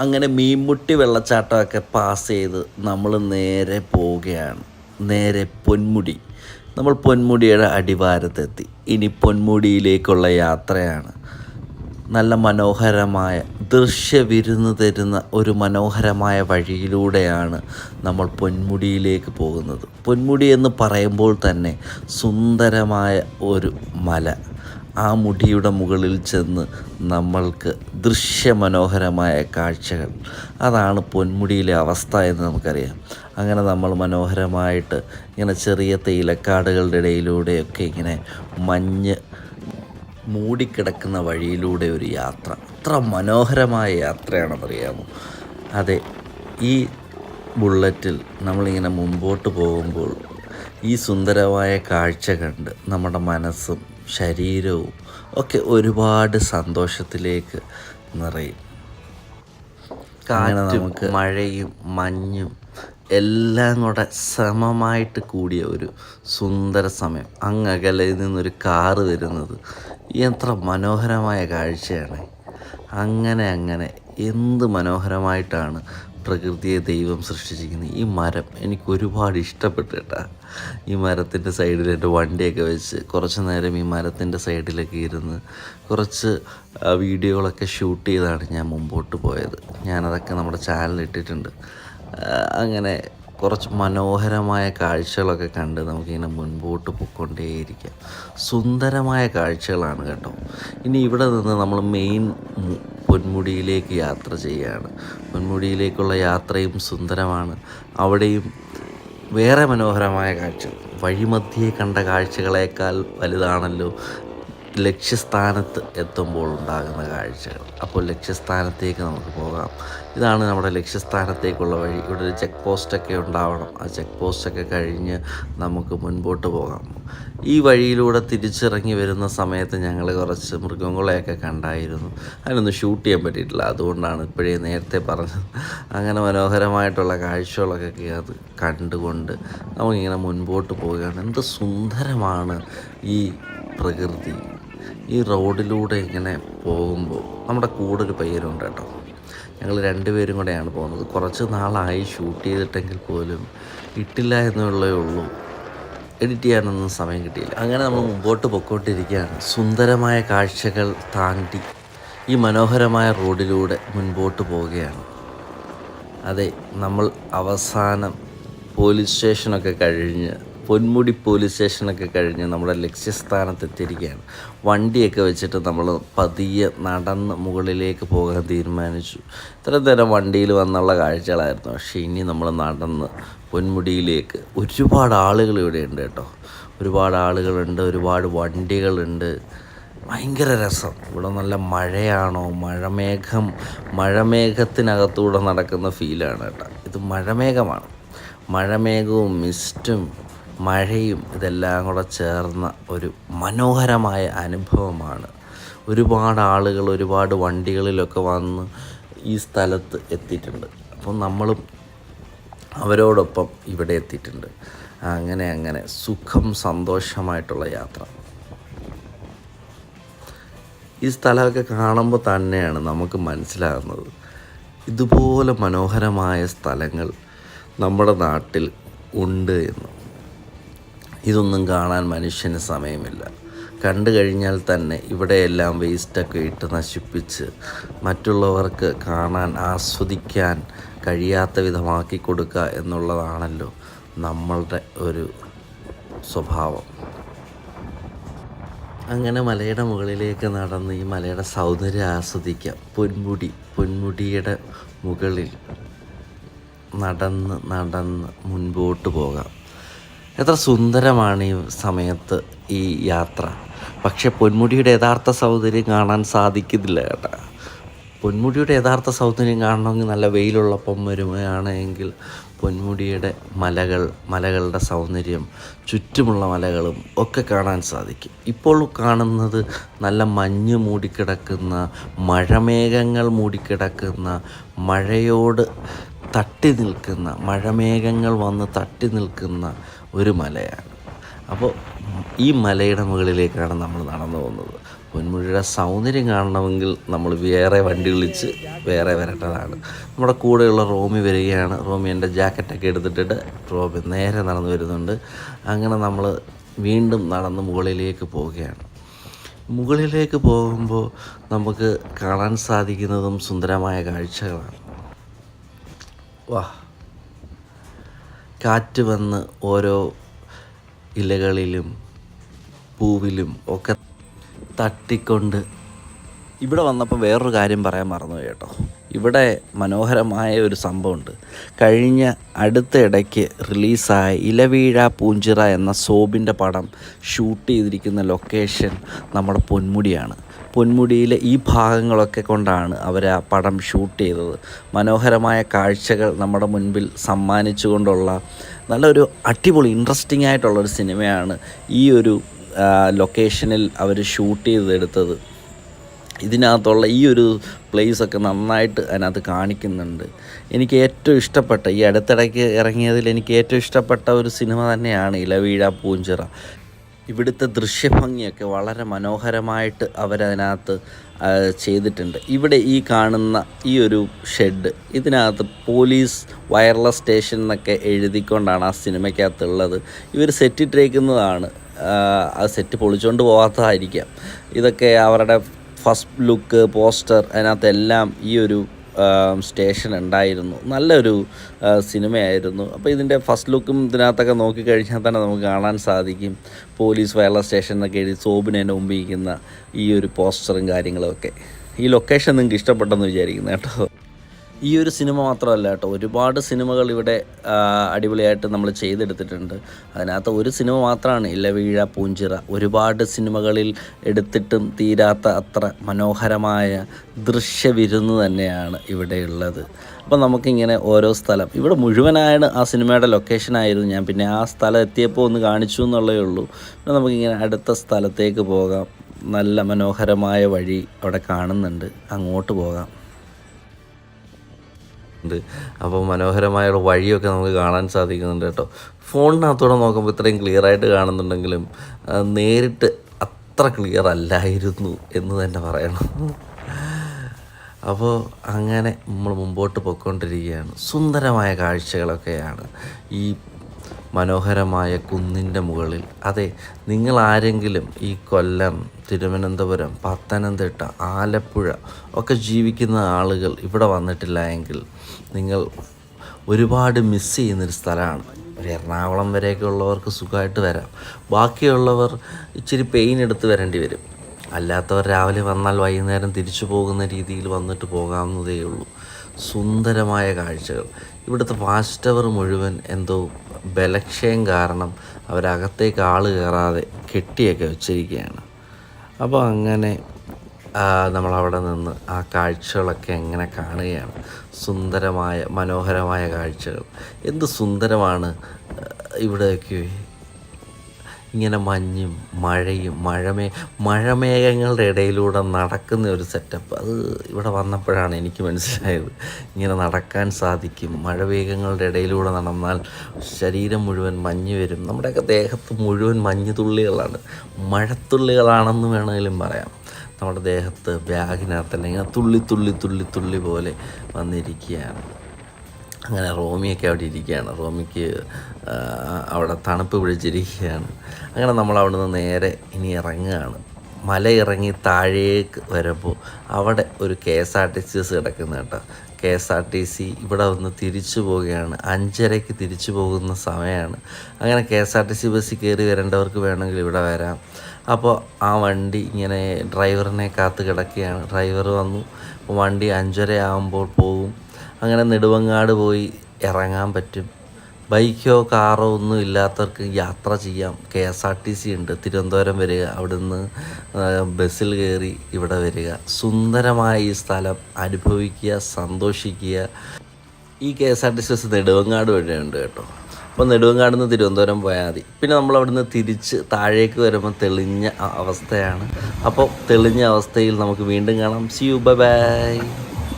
അങ്ങനെ മീൻമുട്ടി വെള്ളച്ചാട്ടമൊക്കെ പാസ് ചെയ്ത് നമ്മൾ നേരെ പോവുകയാണ്. നേരെ പൊന്മുടി. നമ്മൾ പൊന്മുടിയുടെ അടിവാരത്തെത്തി. ഇനി പൊന്മുടിയിലേക്കുള്ള യാത്രയാണ്. നല്ല മനോഹരമായ ദൃശ്യവിരുന്ന് തരുന്ന ഒരു മനോഹരമായ വഴിയിലൂടെയാണ് നമ്മൾ പൊന്മുടിയിലേക്ക് പോകുന്നത്. പൊന്മുടി എന്ന് പറയുമ്പോൾ തന്നെ സുന്ദരമായ ഒരു മല. ആ മുടിയുടെ മുകളിൽ ചെന്ന് നമ്മൾക്ക് ദൃശ്യമനോഹരമായ കാഴ്ചകൾ. അതാണ് പൊന്മുടിയിലെ അവസ്ഥ എന്ന് നമുക്കറിയാം. അങ്ങനെ നമ്മൾ മനോഹരമായിട്ട് ഇങ്ങനെ ചെറിയ തേയിലക്കാടുകളുടെ ഇടയിലൂടെയൊക്കെ ഇങ്ങനെ മഞ്ഞ് മൂടിക്കിടക്കുന്ന വഴിയിലൂടെ ഒരു യാത്ര. അത്ര മനോഹരമായ യാത്രയാണെന്നറിയാമോ? അതെ ഈ ബുള്ളറ്റിൽ നമ്മളിങ്ങനെ മുമ്പോട്ട് പോകുമ്പോൾ ഈ സുന്ദരമായ കാഴ്ച കണ്ട് നമ്മുടെ മനസ്സും ശരീരവും ഒക്കെ ഒരുപാട് സന്തോഷത്തിലേക്ക് നിറയും. കാരണം നമുക്ക് മഴയും മഞ്ഞും എല്ലാം കൂടെ സമമായിട്ട് കൂടിയ ഒരു സുന്ദര സമയം. അങ്ങ് അകലയിൽ നിന്നൊരു കാറ് വരുന്നത് എത്ര മനോഹരമായ കാഴ്ചയാണ്. അങ്ങനെ അങ്ങനെ എന്ത് മനോഹരമായിട്ടാണ് പ്രകൃതിയെ ദൈവം സൃഷ്ടിച്ചിരിക്കുന്നത് ഈ മരം എനിക്ക് ഒരുപാട് ഇഷ്ടപ്പെട്ടു കേട്ടാ. ഈ മരത്തിന്റെ സൈഡിൽ എന്റെ വണ്ടിയൊക്കെ വെച്ച് കുറച്ച് നേരം ഈ മരത്തിന്റെ സൈഡിലൊക്കെ ഇരുന്ന് കുറച്ച് വീഡിയോകളൊക്കെ ഷൂട്ട് ചെയ്താണ് ഞാൻ മുമ്പോട്ട് പോയത്. ഞാനതൊക്കെ നമ്മുടെ ചാനലിൽ ഇട്ടിട്ടുണ്ട്. അങ്ങനെ കുറച്ച് മനോഹരമായ കാഴ്ചകളൊക്കെ കണ്ട് നമുക്കിങ്ങനെ മുൻപോട്ട് പോയിക്കൊണ്ടേയിരിക്കാം. സുന്ദരമായ കാഴ്ചകളാണ് കേട്ടോ. ഇനി ഇവിടെ നിന്ന് നമ്മൾ മെയിൻ പൊന്മുടിയിലേക്ക് യാത്ര ചെയ്യുകയാണ് പൊന്മുടിയിലേക്കുള്ള യാത്രയും സുന്ദരമാണ്. അവിടെയും വേറെ മനോഹരമായ കാഴ്ച വഴിമധ്യേ കണ്ട കാഴ്ചകളേക്കാൾ വലുതാണല്ലോ ലക്ഷ്യസ്ഥാനത്ത് എത്തുമ്പോൾ ഉണ്ടാകുന്ന കാഴ്ചകൾ. അപ്പോൾ ലക്ഷ്യസ്ഥാനത്തേക്ക് നമുക്ക് പോകാം. ഇതാണ് നമ്മുടെ ലക്ഷ്യസ്ഥാനത്തേക്കുള്ള വഴി. ഇവിടെ ഒരു ചെക്ക് പോസ്റ്റൊക്കെ ഉണ്ടാവണം. ആ ചെക്ക് പോസ്റ്റൊക്കെ കഴിഞ്ഞ് നമുക്ക് മുൻപോട്ട് പോകാം. ഈ വഴിയിലൂടെ തിരിച്ചിറങ്ങി വരുന്ന സമയത്ത് ഞങ്ങൾ കുറച്ച് മൃഗങ്ങളെയൊക്കെ കണ്ടായിരുന്നു. അതിനൊന്നും ഷൂട്ട് ചെയ്യാൻ പറ്റിയിട്ടില്ല. അതുകൊണ്ടാണ് ഇപ്പോഴേ നേരത്തെ പറഞ്ഞത്. അങ്ങനെ മനോഹരമായിട്ടുള്ള കാഴ്ചകളൊക്കെ അത് കണ്ടുകൊണ്ട് നമുക്കിങ്ങനെ മുൻപോട്ട് പോവുകയാണ് എന്ത് സുന്ദരമാണ് ഈ പ്രകൃതി. ഈ റോഡിലൂടെ ഇങ്ങനെ പോകുമ്പോൾ നമ്മുടെ കൂടെ ഒരു പയ്യനുണ്ട് കേട്ടോ. ഞങ്ങൾ രണ്ടുപേരും കൂടെയാണ് പോകുന്നത്. കുറച്ച് നാളായി ഷൂട്ട് ചെയ്തിട്ടെങ്കിൽ പോലും ഇട്ടില്ല എന്നുള്ളേ ഉള്ളൂ. എഡിറ്റ് ചെയ്യാനൊന്നും സമയം കിട്ടിയില്ല. അങ്ങനെ നമ്മൾ മുമ്പോട്ട് പൊക്കോണ്ടിരിക്കുകയാണ്. സുന്ദരമായ കാഴ്ചകൾ താണ്ടി ഈ മനോഹരമായ റോഡിലൂടെ മുൻപോട്ട് പോവുകയാണ്. അതെ നമ്മൾ അവസാനം പോലീസ് സ്റ്റേഷനൊക്കെ കഴിഞ്ഞ് പൊന്മുടി പോലീസ് സ്റ്റേഷനൊക്കെ കഴിഞ്ഞ് നമ്മുടെ ലക്ഷ്യസ്ഥാനത്തെത്തിയിരിക്കുകയാണ്. വണ്ടിയൊക്കെ വെച്ചിട്ട് നമ്മൾ പതിയെ നടന്ന് മുകളിലേക്ക് പോകാൻ തീരുമാനിച്ചു. ഇത്ര നേരം വണ്ടിയിൽ വന്നുള്ള കാഴ്ചകളായിരുന്നു. പക്ഷേ ഇനി നമ്മൾ നടന്ന് പൊന്മുടിയിലേക്ക് ഒരുപാട് ആളുകൾ ഇവിടെ ഉണ്ട് കേട്ടോ. ഒരുപാട് ആളുകളുണ്ട് ഒരുപാട് വണ്ടികളുണ്ട്. ഭയങ്കര രസം. ഇവിടെ നല്ല മഴയാണോ? മഴമേഘം മഴമേഘത്തിനകത്തൂടെ നടക്കുന്ന ഫീലാണ് കേട്ടോ. ഇത് മഴമേഘമാണ്. മഴമേഘവും മിസ്റ്റും മഴയും ഇതെല്ലാം കൂടെ ചേർന്ന ഒരു മനോഹരമായ അനുഭവമാണ്. ഒരുപാട് ആളുകൾ ഒരുപാട് വണ്ടികളിലൊക്കെ വന്ന് ഈ സ്ഥലത്ത് എത്തിയിട്ടുണ്ട്. അപ്പം നമ്മളും അവരോടൊപ്പം ഇവിടെ എത്തിയിട്ടുണ്ട്. അങ്ങനെ അങ്ങനെ സുഖം സന്തോഷമായിട്ടുള്ള യാത്ര. ഈ സ്ഥലമൊക്കെ കാണുമ്പോൾ തന്നെയാണ് നമുക്ക് മനസ്സിലാകുന്നത്. ഇതുപോലെ മനോഹരമായ സ്ഥലങ്ങൾ നമ്മുടെ നാട്ടിൽ ഉണ്ട് എന്ന്. ഇതൊന്നും കാണാൻ മനുഷ്യന് സമയമില്ല. കണ്ടു കഴിഞ്ഞാൽ തന്നെ ഇവിടെയെല്ലാം വേസ്റ്റൊക്കെ ഇട്ട് നശിപ്പിച്ച് മറ്റുള്ളവർക്ക് കാണാൻ ആസ്വദിക്കാൻ കഴിയാത്ത വിധമാക്കി കൊടുക്കുക എന്നുള്ളതാണല്ലോ നമ്മളുടെ ഒരു സ്വഭാവം. അങ്ങനെ മലയുടെ മുകളിലേക്ക് നടന്ന് ഈ മലയുടെ സൗന്ദര്യം ആസ്വദിക്കാം. പൊന്മുടി പൊന്മുടിയുടെ മുകളിൽ നടന്ന് നടന്ന് മുൻപോട്ട് പോകാം. എത്ര സുന്ദരമാണ് ഈ സമയത്ത് ഈ യാത്ര. പക്ഷെ പൊന്മുടിയുടെ യഥാർത്ഥ സൗന്ദര്യം കാണാൻ സാധിക്കുന്നില്ല കേട്ടോ. പൊന്മുടിയുടെ യഥാർത്ഥ സൗന്ദര്യം കാണണമെങ്കിൽ നല്ല വെയിലുള്ളപ്പം വരുകയാണെങ്കിൽ പൊന്മുടിയുടെ മലകൾ മലകളുടെ സൗന്ദര്യം ചുറ്റുമുള്ള മലകളും ഒക്കെ കാണാൻ സാധിക്കും. ഇപ്പോൾ കാണുന്നത് നല്ല മഞ്ഞ് മൂടിക്കിടക്കുന്ന മഴമേഘങ്ങൾ മൂടിക്കിടക്കുന്ന മഴയോട് തട്ടി നിൽക്കുന്ന മഴമേഘങ്ങൾ വന്ന് തട്ടി നിൽക്കുന്ന ഒരു മലയാണ്. അപ്പോൾ ഈ മലയുടെ മുകളിലേക്കാണ് നമ്മൾ നടന്നു പോകുന്നത്. പൊന്മുഴിയുടെ സൗന്ദര്യം കാണണമെങ്കിൽ നമ്മൾ വേറെ വണ്ടി വിളിച്ച് വേറെ വരേണ്ടതാണ്. നമ്മുടെ കൂടെയുള്ള റോമി വരികയാണ്. റോമി എന്റെ ജാക്കറ്റൊക്കെ എടുത്തിട്ടിട്ട് റോമി നേരെ നടന്നു വരുന്നുണ്ട്. അങ്ങനെ നമ്മൾ വീണ്ടും നടന്ന് മുകളിലേക്ക് പോവുകയാണ്. മുകളിലേക്ക് പോകുമ്പോൾ നമുക്ക് കാണാൻ സാധിക്കുന്നതും സുന്ദരമായ കാഴ്ചകളാണ്. വാ. കാറ്റ് വന്ന് ഓരോ ഇലകളിലും പൂവിലും ഒക്കെ തട്ടിക്കൊണ്ട് ഇവിടെ വന്നപ്പോൾ വേറൊരു കാര്യം പറയാൻ മറന്നു കേട്ടോ. ഇവിടെ മനോഹരമായ ഒരു സംഭവമുണ്ട്. കഴിഞ്ഞ അടുത്ത ഇടയ്ക്ക് റിലീസായ ഇലവീഴ പൂഞ്ചിറ എന്ന സോബിന്റെ പടം ഷൂട്ട് ചെയ്തിരിക്കുന്ന ലൊക്കേഷൻ നമ്മുടെ പൊന്മുടിയാണ്. പൊന്മുടിയിലെ ഈ ഭാഗങ്ങളൊക്കെ കൊണ്ടാണ് അവർ ആ പടം ഷൂട്ട് ചെയ്തത്. മനോഹരമായ കാഴ്ചകൾ നമ്മുടെ മുൻപിൽ സമ്മാനിച്ചുകൊണ്ടുള്ള നല്ലൊരു അടിപൊളി ഇൻട്രസ്റ്റിംഗ് ആയിട്ടുള്ളൊരു സിനിമയാണ് ഈ ഒരു ലൊക്കേഷനിൽ അവർ ഷൂട്ട് ചെയ്തെടുത്തത്. ഇതിനകത്തുള്ള ഈ ഒരു പ്ലേസൊക്കെ നന്നായിട്ട് അതിനകത്ത് കാണിക്കുന്നുണ്ട്. എനിക്ക് ഏറ്റവും ഇഷ്ടപ്പെട്ട ഈ അടുത്തിടയ്ക്ക് ഇറങ്ങിയതിൽ എനിക്ക് ഏറ്റവും ഇഷ്ടപ്പെട്ട ഒരു സിനിമ തന്നെയാണ് ഇലവീഴ പൂഞ്ചിറ. ഇവിടുത്തെ ദൃശ്യഭംഗിയൊക്കെ വളരെ മനോഹരമായിട്ട് അവരതിനകത്ത് ചെയ്തിട്ടുണ്ട്. ഇവിടെ ഈ കാണുന്ന ഈ ഒരു ഷെഡ് ഇതിനകത്ത് പോലീസ് വയർലെസ് സ്റ്റേഷൻ എന്നൊക്കെ എഴുതിക്കൊണ്ടാണ് ആ സിനിമയ്ക്കകത്തുള്ളത്. ഇവർ സെറ്റിട്ടേക്കുന്നതാണ് ആ സെറ്റ് പൊളിച്ചുകൊണ്ട് പോകാത്തതായിരിക്കാം ഇതൊക്കെ അവരുടെ ഫസ്റ്റ് ലുക്ക് പോസ്റ്റർ അതിനകത്തെല്ലാം ഈ ഒരു സ്റ്റേഷൻ ഉണ്ടായിരുന്നു. നല്ലൊരു സിനിമയായിരുന്നു. അപ്പോൾ ഇതിന്റെ ഫസ്റ്റ് ലുക്കും ഇതിനകത്തൊക്കെ നോക്കിക്കഴിഞ്ഞാൽ തന്നെ നമുക്ക് കാണാൻ സാധിക്കും. പോലീസ് വയർലെസ് സ്റ്റേഷൻ എന്നൊക്കെ എഴുതി സോബിനെ മുമ്പിരിക്കുന്ന ഈ ഒരു പോസ്റ്ററും കാര്യങ്ങളൊക്കെ ഈ ലൊക്കേഷൻ നിങ്ങൾക്ക് ഇഷ്ടപ്പെട്ടെന്ന് വിചാരിക്കുന്നു കേട്ടോ. ഈ ഒരു സിനിമ മാത്രമല്ല കേട്ടോ. ഒരുപാട് സിനിമകൾ ഇവിടെ അടിപൊളിയായിട്ട് നമ്മൾ ചെയ്തെടുത്തിട്ടുണ്ട്. അതിനകത്ത് ഒരു സിനിമ മാത്രമാണ് വീഴ പൂഞ്ചിറ. ഒരുപാട് സിനിമകളിൽ എടുത്തിട്ടും തീരാത്ത അത്ര മനോഹരമായ ദൃശ്യവിരുന്ന് തന്നെയാണ് ഇവിടെയുള്ളത്. അപ്പോൾ നമുക്കിങ്ങനെ ഓരോ സ്ഥലം. ഇവിടെ മുഴുവനായാണ് ആ സിനിമയുടെ ലൊക്കേഷനായിരുന്നു ഞാൻ പിന്നെ ആ സ്ഥലം എത്തിയപ്പോൾ ഒന്ന് കാണിച്ചു എന്നുള്ളേ ഉള്ളൂ. പിന്നെ നമുക്കിങ്ങനെ അടുത്ത സ്ഥലത്തേക്ക് പോകാം. നല്ല മനോഹരമായ വഴി അവിടെ കാണുന്നുണ്ട്. അങ്ങോട്ട് പോകാം. ഉണ്ട്. അപ്പോൾ മനോഹരമായ വഴിയൊക്കെ നമുക്ക് കാണാൻ സാധിക്കുന്നുണ്ട് കേട്ടോ. ഫോണിനകത്തൂടെ നോക്കുമ്പോൾ ഇത്രയും ക്ലിയർ ആയിട്ട് കാണുന്നുണ്ടെങ്കിലും നേരിട്ട് അത്ര ക്ലിയർ അല്ലായിരുന്നു എന്ന് തന്നെ പറയണം. അപ്പോൾ അങ്ങനെ നമ്മൾ മുമ്പോട്ട് പോയിക്കൊണ്ടിരിക്കുകയാണ്. സുന്ദരമായ കാഴ്ചകളൊക്കെയാണ് ഈ മനോഹരമായ കുന്നിന്റെ മുകളിൽ. അതെ നിങ്ങൾ ആരെങ്കിലും ഈ കൊല്ലം തിരുവനന്തപുരം പത്തനംതിട്ട ആലപ്പുഴ ഒക്കെ ജീവിക്കുന്ന ആളുകൾ ഇവിടെ വന്നിട്ടില്ല എങ്കിൽ നിങ്ങൾ ഒരുപാട് മിസ് ചെയ്യുന്നൊരു സ്ഥലമാണ്. ഒരു എറണാകുളം വരെയൊക്കെ ഉള്ളവർക്ക് സുഖമായിട്ട് വരാം. ബാക്കിയുള്ളവർ ഇച്ചിരി പെയിൻ എടുത്ത് വരേണ്ടി വരും. അല്ലാത്തവർ രാവിലെ വന്നാൽ വൈകുന്നേരം തിരിച്ചു പോകുന്ന രീതിയിൽ വന്നിട്ട് പോകാവുന്നതേ ഉള്ളൂ. സുന്ദരമായ കാഴ്ചകൾ. ഇവിടുത്തെ വാച്ച് ടവർ മുഴുവൻ എന്തോ ബലക്ഷയം കാരണം അവരകത്തേക്ക് ആൾ കയറാതെ കെട്ടിയൊക്കെ വെച്ചിരിക്കുകയാണ്. അപ്പോൾ അങ്ങനെ നമ്മളവിടെ നിന്ന് ആ കാഴ്ചകളൊക്കെ എങ്ങനെ കാണുകയാണ്. സുന്ദരമായ മനോഹരമായ കാഴ്ചകൾ. എന്ത് സുന്ദരമാണ് ഇവിടെയൊക്കെ ഇങ്ങനെ മഞ്ഞും മഴയും മഴമേ മഴമേഘങ്ങളുടെ ഇടയിലൂടെ നടക്കുന്ന ഒരു സെറ്റപ്പ് അത് ഇവിടെ വന്നപ്പോഴാണ് എനിക്ക് മനസ്സിലായത്. ഇങ്ങനെ നടക്കാൻ സാധിക്കും. മഴമേഘങ്ങളുടെ ഇടയിലൂടെ നടന്നാൽ ശരീരം മുഴുവൻ മഞ്ഞ് വരും. നമ്മുടെയൊക്കെ ദേഹത്ത് മുഴുവൻ മഞ്ഞ് തുള്ളികളാണ്. മഴത്തുള്ളികളാണെന്ന് വേണമെങ്കിലും പറയാം. നമ്മുടെ ദേഹത്ത് ബാഗിനകത്തല്ല ഇങ്ങനെ തുള്ളി തുള്ളി തുള്ളി തുള്ളി പോലെ വന്നിരിക്കുകയാണ്. അങ്ങനെ റോമിയൊക്കെ അവിടെ ഇരിക്കുകയാണ്. റോമിക്ക് അവിടെ തണുപ്പ് പിടിച്ചിരിക്കുകയാണ്. അങ്ങനെ നമ്മൾ അവിടെ നിന്ന് നേരെ ഇനി ഇറങ്ങുകയാണ്. മല ഇറങ്ങി താഴേക്ക് വരുമ്പോൾ അവിടെ ഒരു K S R T C bus കിടക്കുന്ന കേട്ടോ. K S R T C ഇവിടെ വന്ന് തിരിച്ചു പോവുകയാണ്. അഞ്ചരയ്ക്ക് തിരിച്ചു പോകുന്ന സമയമാണ്. അങ്ങനെ K S R T C ബസ്സിൽ കയറി വരേണ്ടവർക്ക് വേണമെങ്കിൽ ഇവിടെ വരാം. അപ്പോൾ ആ വണ്ടി ഇങ്ങനെ ഡ്രൈവറിനെ കാത്ത് കിടക്കുകയാണ്. ഡ്രൈവർ വന്നു. വണ്ടി അഞ്ചര ആകുമ്പോൾ പോകും അങ്ങനെ നെടുവങ്ങാട് പോയി ഇറങ്ങാൻ പറ്റും. ബൈക്കോ കാറോ ഒന്നും ഇല്ലാത്തവർക്ക് യാത്ര ചെയ്യാം. K S R T C ഉണ്ട്. തിരുവനന്തപുരം വരിക അവിടുന്ന് ബസ്സിൽ കയറി ഇവിടെ വരിക. സുന്ദരമായ ഈ സ്ഥലം അനുഭവിക്കുക സന്തോഷിക്കുക. ഈ K S R T C bus Neduvangad വഴിയുണ്ട് കേട്ടോ. അപ്പോൾ നെടുവങ്ങാട് നിന്ന് തിരുവനന്തപുരം പോയാൽ മതി. പിന്നെ നമ്മൾ അവിടുന്ന് തിരിച്ച് താഴേക്ക് വരുമ്പോൾ തെളിഞ്ഞ അവസ്ഥയാണ്. അപ്പോൾ തെളിഞ്ഞ അവസ്ഥയിൽ നമുക്ക് വീണ്ടും കാണാം. C U bye bye